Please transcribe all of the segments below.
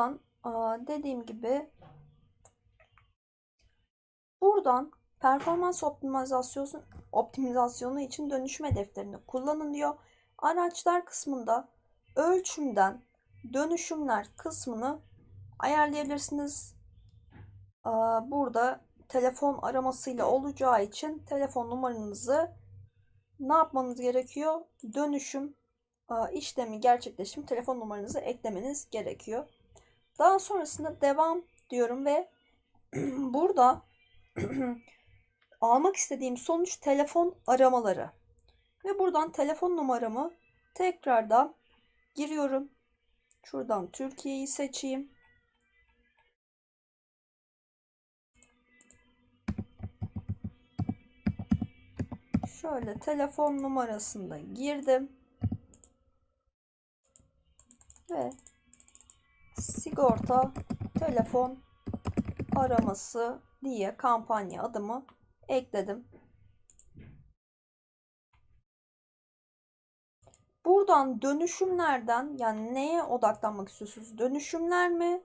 buradan dediğim gibi buradan performans optimizasyonu optimizasyonu için dönüşüm hedeflerini kullanın diyor. Araçlar kısmında ölçümden dönüşümler kısmını ayarlayabilirsiniz. Burada telefon aramasıyla olacağı için telefon numaranızı ne yapmanız gerekiyor? Dönüşüm işlemi gerçekleştirip telefon numaranızı eklemeniz gerekiyor. Daha sonrasında devam diyorum ve burada almak istediğim sonuç telefon aramaları. Ve buradan telefon numaramı tekrardan giriyorum. Şuradan Türkiye'yi seçeyim. Şöyle telefon numarasını da girdim. Ve sigorta telefon araması diye kampanya adımı ekledim. Buradan dönüşümlerden yani neye odaklanmak istiyorsunuz? Dönüşümler mi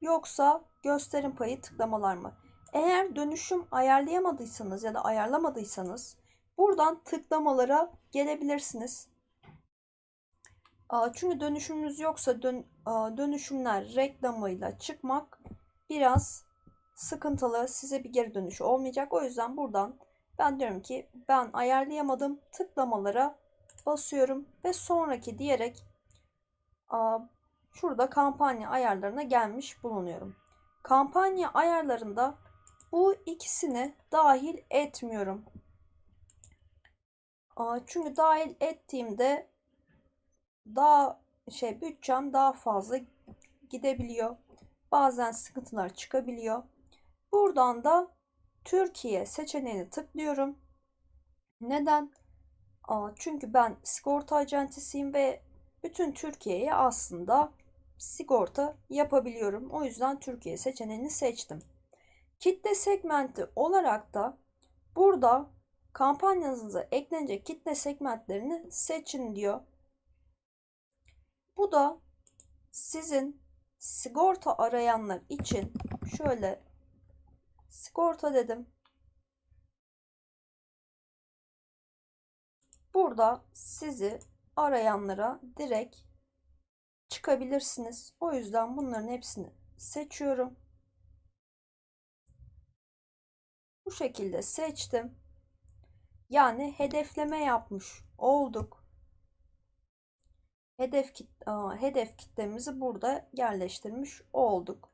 yoksa gösterim payı tıklamalar mı? Eğer dönüşüm ayarlayamadıysanız ya da ayarlamadıysanız buradan tıklamalara gelebilirsiniz. Çünkü dönüşümünüz yoksa dön, dönüşümler reklamıyla çıkmak biraz sıkıntılı. Size bir geri dönüş olmayacak. O yüzden buradan ben diyorum ki ben ayarlayamadım. Tıklamalara basıyorum ve sonraki diyerek şurada kampanya ayarlarına gelmiş bulunuyorum. Kampanya ayarlarında bu ikisini dahil etmiyorum. Çünkü dahil ettiğimde daha şey bütçem daha fazla gidebiliyor. Bazen sıkıntılar çıkabiliyor. Buradan da Türkiye seçeneğini tıklıyorum. Neden? Aa, çünkü ben sigorta acentisiyim ve bütün Türkiye'ye aslında sigorta yapabiliyorum. O yüzden Türkiye seçeneğini seçtim. Kitle segmenti olarak da burada kampanyanıza eklenecek kitle segmentlerini seçin diyor. Bu da sizin sigorta arayanlar için şöyle sigorta dedim. Burada sizi arayanlara direkt çıkabilirsiniz. O yüzden bunların hepsini seçiyorum. Bu şekilde seçtim. Yani hedefleme yapmış olduk. Hedef kit hedef kitlemizi burada yerleştirmiş olduk.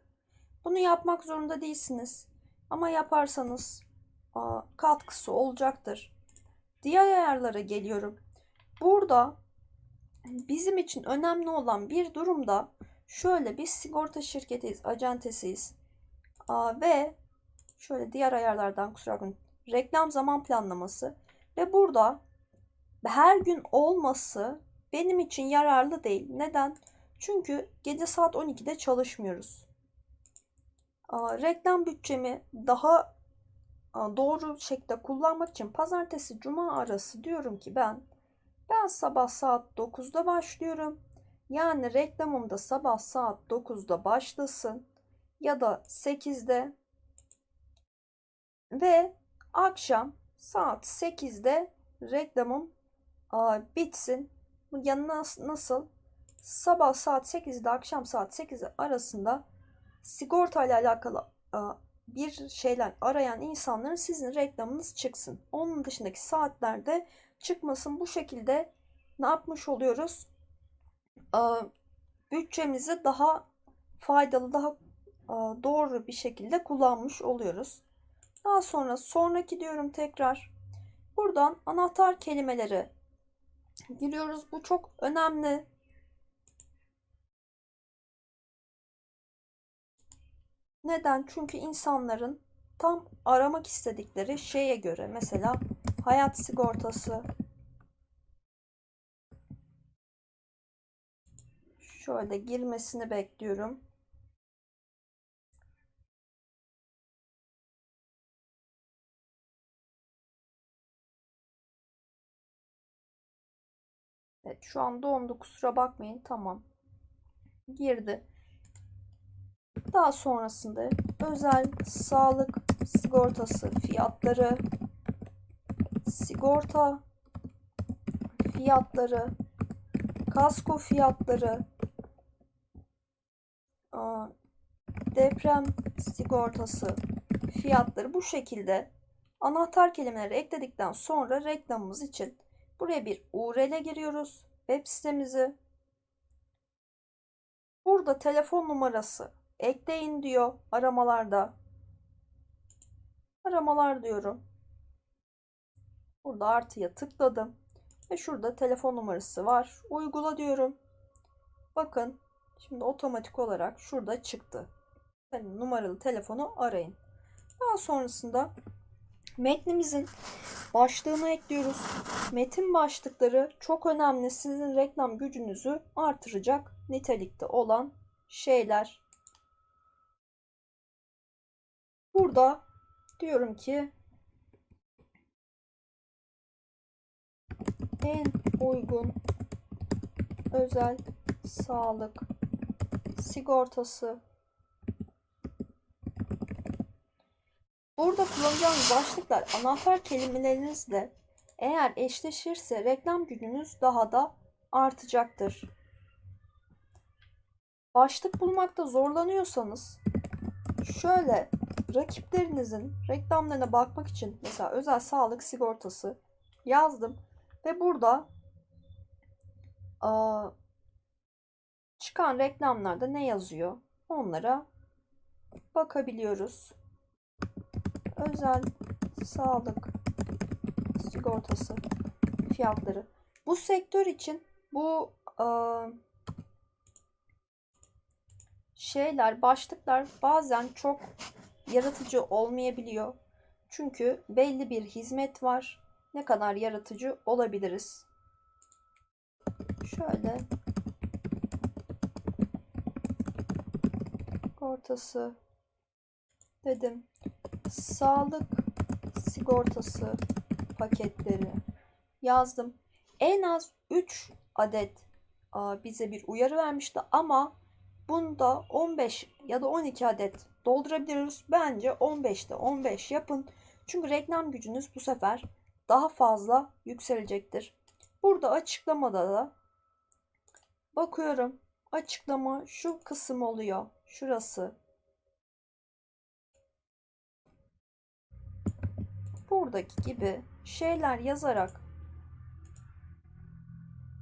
Bunu yapmak zorunda değilsiniz. Ama yaparsanız katkısı olacaktır. Diğer ayarlara geliyorum. Burada bizim için önemli olan bir durumda şöyle biz sigorta şirketiyiz, acentesiyiz. Ve şöyle diğer ayarlardan kusura bakmayın. Reklam zaman planlaması ve burada her gün olması benim için yararlı değil. Neden? Çünkü gece saat 12'de çalışmıyoruz. Reklam bütçemi daha doğru şekilde kullanmak için pazartesi cuma arası diyorum ki ben ben sabah saat 9'da başlıyorum. Yani reklamım da sabah saat 9'da başlasın ya da 8'de ve akşam saat 8'de reklamım bitsin. Ya nasıl? Sabah saat 8'de akşam saat 8 arasında sigorta ile alakalı aa, bir şeyler arayan insanların sizin reklamınız çıksın. Onun dışındaki saatlerde çıkmasın. Bu şekilde ne yapmış oluyoruz? Aa, bütçemizi daha faydalı, daha aa, doğru bir şekilde kullanmış oluyoruz. Daha sonra sonraki diyorum tekrar. Buradan anahtar kelimeleri giriyoruz. Bu çok önemli. Neden? Çünkü insanların tam aramak istedikleri şeye göre mesela hayat sigortası şöyle girmesini bekliyorum. Evet şu an dondu kusura bakmayın. Tamam. Girdi. Daha sonrasında özel sağlık sigortası fiyatları, sigorta fiyatları, kasko fiyatları, deprem sigortası fiyatları bu şekilde anahtar kelimeleri ekledikten sonra reklamımız için buraya bir URL giriyoruz. Web sitemizi. Burada telefon numarası ekleyin diyor aramalarda. Aramalar diyorum. Burada artıya tıkladım. Ve şurada telefon numarası var. Uygula diyorum. Bakın şimdi otomatik olarak şurada çıktı. Yani numaralı telefonu arayın. Daha sonrasında metnimizin başlığını ekliyoruz. Metin başlıkları çok önemli. Sizin reklam gücünüzü artıracak nitelikte olan şeyler. Burada diyorum ki en uygun özel sağlık sigortası Burada kullanacağınız başlıklar anahtar kelimelerinizle eğer eşleşirse reklam gücünüz daha da artacaktır. Başlık bulmakta zorlanıyorsanız şöyle rakiplerinizin reklamlarına bakmak için mesela özel sağlık sigortası yazdım ve burada aa, çıkan reklamlarda ne yazıyor onlara bakabiliyoruz. Özel sağlık sigortası fiyatları. Bu sektör için bu aa, şeyler, başlıklar bazen çok yaratıcı olmayabiliyor. Çünkü belli bir hizmet var. Ne kadar yaratıcı olabiliriz? Şöyle sigortası dedim. Sağlık sigortası paketleri yazdım. En az 3 adet bize bir uyarı vermişti ama bunda 15 ya da 12 adet doldurabiliyoruz. Bence 15'te 15 yapın. Çünkü reklam gücünüz bu sefer daha fazla yükselecektir. Burada açıklamada da bakıyorum. Açıklama şu kısım oluyor. Şurası. Buradaki gibi şeyler yazarak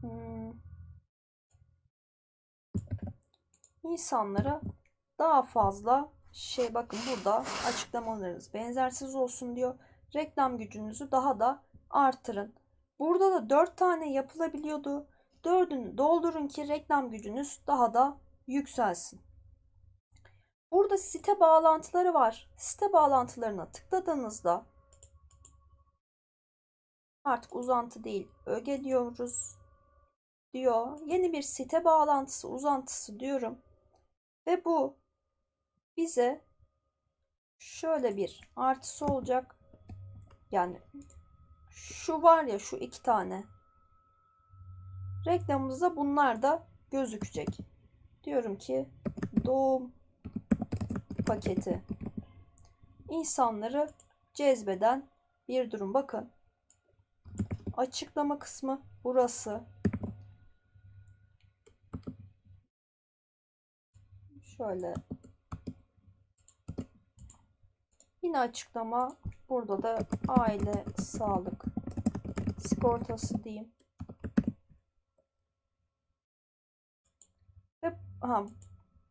hmm, insanlara daha fazla şey bakın burada açıklamalarınız benzersiz olsun diyor. Reklam gücünüzü daha da artırın. Burada da 4 tane yapılabiliyordu. 4'ünü doldurun ki reklam gücünüz daha da yükselsin. Burada site bağlantıları var. Site bağlantılarına tıkladığınızda artık uzantı değil öge diyoruz diyor. Yeni bir site bağlantısı uzantısı diyorum. Ve bu bize şöyle bir artısı olacak. Yani şu var ya şu iki tane. Reklamımızda bunlar da gözükecek. Diyorum ki doğum paketi insanları cezbeden bir durum. Bakın açıklama kısmı burası. Şöyle Yine açıklama burada da aile sağlık sigortası diyeyim. Ve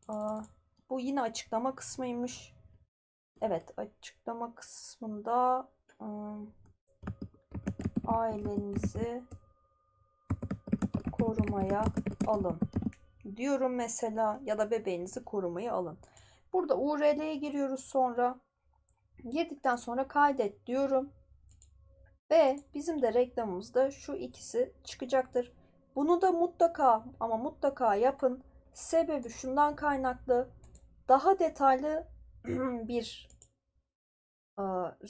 aa, bu yine açıklama kısmıymış. Evet açıklama kısmında ım, ailenizi korumaya alın diyorum mesela ya da bebeğinizi korumaya alın. Burada URL'ye giriyoruz sonra. Girdikten sonra kaydet diyorum. Ve bizim de reklamımızda şu ikisi çıkacaktır. Bunu da mutlaka ama mutlaka yapın. Sebebi şundan kaynaklı. Daha detaylı bir e,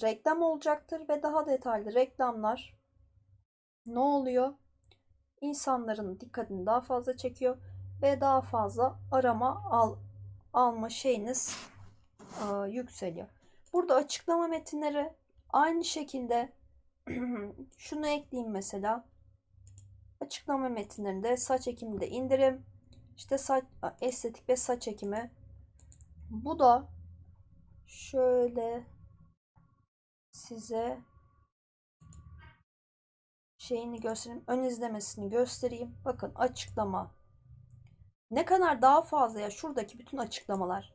reklam olacaktır ve daha detaylı reklamlar ne oluyor? İnsanların dikkatini daha fazla çekiyor ve daha fazla arama al alma şeyiniz e, yükseliyor. Burada açıklama metinleri aynı şekilde şunu ekleyeyim mesela. Açıklama metinlerinde saç ekiminde indirim, işte saç estetik ve saç ekimi. Bu da şöyle size şeyini göstereyim. Ön izlemesini göstereyim. Bakın açıklama. Ne kadar daha fazla ya şuradaki bütün açıklamalar.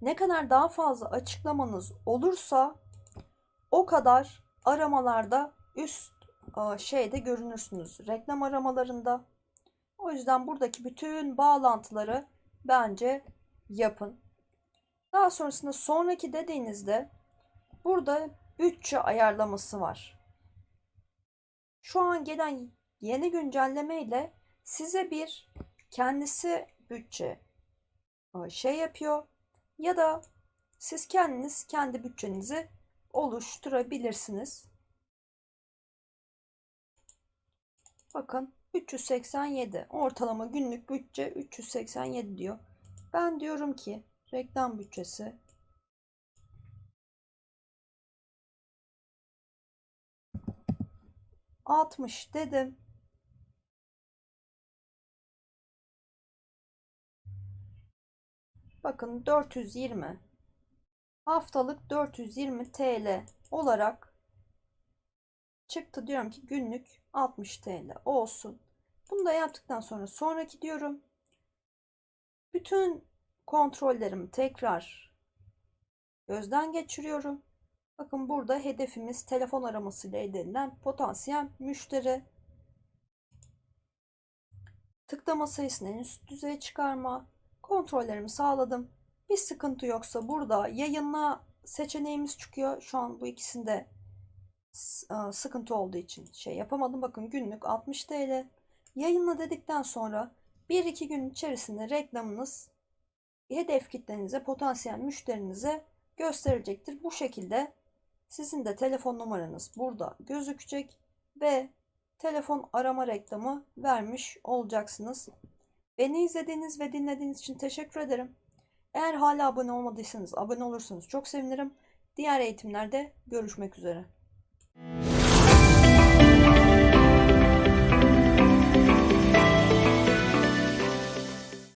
Ne kadar daha fazla açıklamanız olursa o kadar aramalarda üst e, şeyde görünürsünüz. Reklam aramalarında. O yüzden buradaki bütün bağlantıları bence yapın. Daha sonrasında sonraki dediğinizde burada bütçe ayarlaması var. Şu an gelen yeni güncelleme ile size bir kendisi bütçe e, şey yapıyor ya da siz kendiniz kendi bütçenizi oluşturabilirsiniz. Bakın 387 ortalama günlük bütçe 387 diyor. Ben diyorum ki reklam bütçesi altmış dedim. Bakın 420 haftalık 420 TL olarak çıktı diyorum ki günlük 60 TL olsun. Bunu da yaptıktan sonra sonraki diyorum. Bütün kontrollerimi tekrar gözden geçiriyorum. Bakın burada hedefimiz telefon aramasıyla elde edilen potansiyel müşteri. Tıklama sayısını en üst düzeye çıkarma. Kontrollerimi sağladım. Bir sıkıntı yoksa burada yayınla seçeneğimiz çıkıyor. Şu an bu ikisinde sıkıntı olduğu için şey yapamadım. Bakın günlük 60 TL. Yayınla dedikten sonra 1-2 gün içerisinde reklamınız hedef kitlenize, potansiyel müşterinize gösterecektir. Bu şekilde sizin de telefon numaranız burada gözükecek ve telefon arama reklamı vermiş olacaksınız. Beni izlediğiniz ve dinlediğiniz için teşekkür ederim. Eğer hala abone olmadıysanız abone olursanız çok sevinirim. Diğer eğitimlerde görüşmek üzere.